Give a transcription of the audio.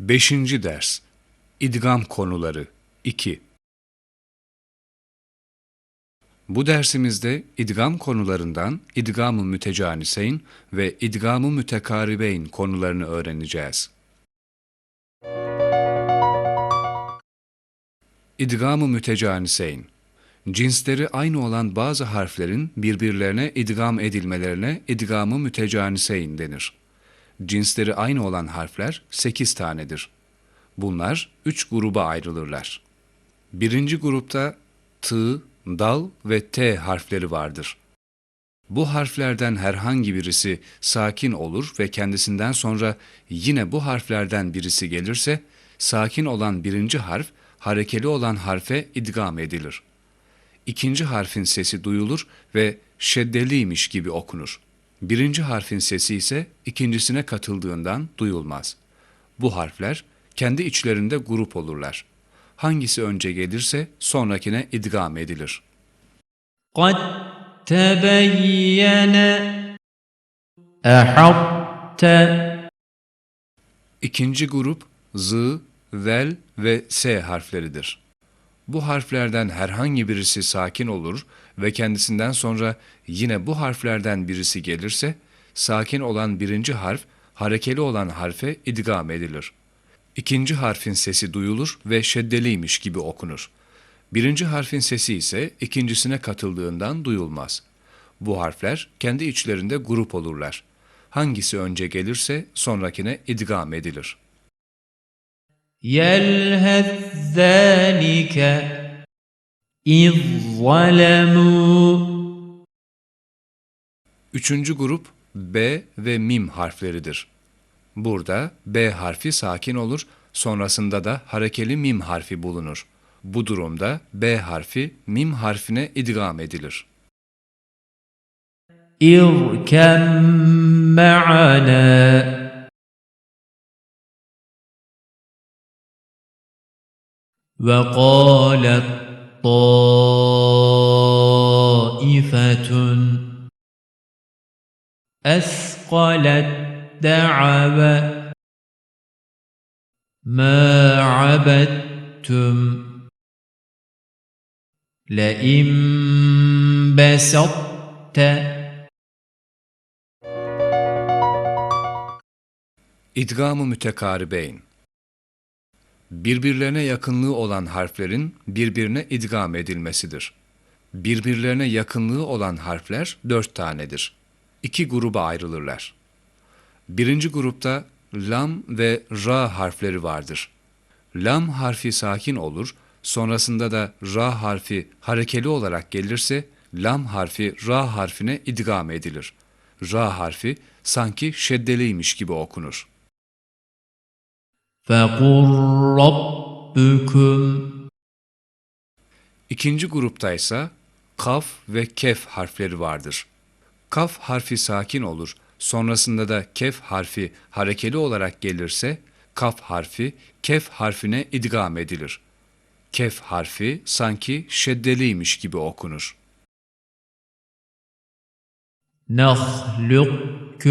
Beşinci ders İdgam konuları 2 Bu dersimizde idgam konularından idgam-ı mütecaniseyn ve idgam-ı mütekaribeyn konularını öğreneceğiz. İdgam-ı mütecaniseyn Cinsleri aynı olan bazı harflerin birbirlerine idgam edilmelerine idgam-ı mütecaniseyn denir. Cinsleri aynı olan harfler 8 tanedir. Bunlar üç gruba ayrılırlar. Birinci grupta t, dal ve t harfleri vardır. Bu harflerden herhangi birisi sakin olur ve kendisinden sonra yine bu harflerden birisi gelirse, sakin olan birinci harf, harekeli olan harfe idgam edilir. İkinci harfin sesi duyulur ve şeddeliymiş gibi okunur Birinci harfin sesi ise ikincisine katıldığından duyulmaz. Bu harfler kendi içlerinde grup olurlar. Hangisi önce gelirse sonrakine idgam edilir. قد تبين أحطت İkinci grup z, vel ve s harfleridir. Bu harflerden herhangi birisi sakin olur ve kendisinden sonra yine bu harflerden birisi gelirse, sakin olan birinci harf, harekeli olan harfe idgam edilir. İkinci harfin sesi duyulur ve şeddeliymiş gibi okunur. Birinci harfin sesi ise ikincisine katıldığından duyulmaz. Bu harfler kendi içlerinde grup olurlar. Hangisi önce gelirse sonrakine idgam edilir. يلهث ذلك إذ ظلموا Üçüncü grup B ve mim harfleridir. Burada B harfi sakin olur, sonrasında da harekeli mim harfi bulunur. Bu durumda B harfi mim harfine idgam edilir. اركم معنا وقالت طائفة أثقلت دعوى ما عبدتم لئن بسطت İdgam-ı mütekaribeyn Birbirlerine yakınlığı olan harflerin birbirine idgam edilmesidir. Birbirlerine yakınlığı olan harfler dört tanedir. İki gruba ayrılırlar. Birinci grupta lam ve ra harfleri vardır. Lam harfi sakin olur, sonrasında da ra harfi harekeli olarak gelirse, lam harfi ra harfine idgam edilir. Ra harfi sanki şeddeliymiş gibi okunur. فقل ربكم İkinci grupta ise kaf ve kef harfleri vardır. Kaf harfi sakin olur, sonrasında da kef harfi harekeli olarak gelirse, kaf harfi kef harfine idgam edilir. Kef harfi sanki şeddeliymiş gibi okunur. نخلقكم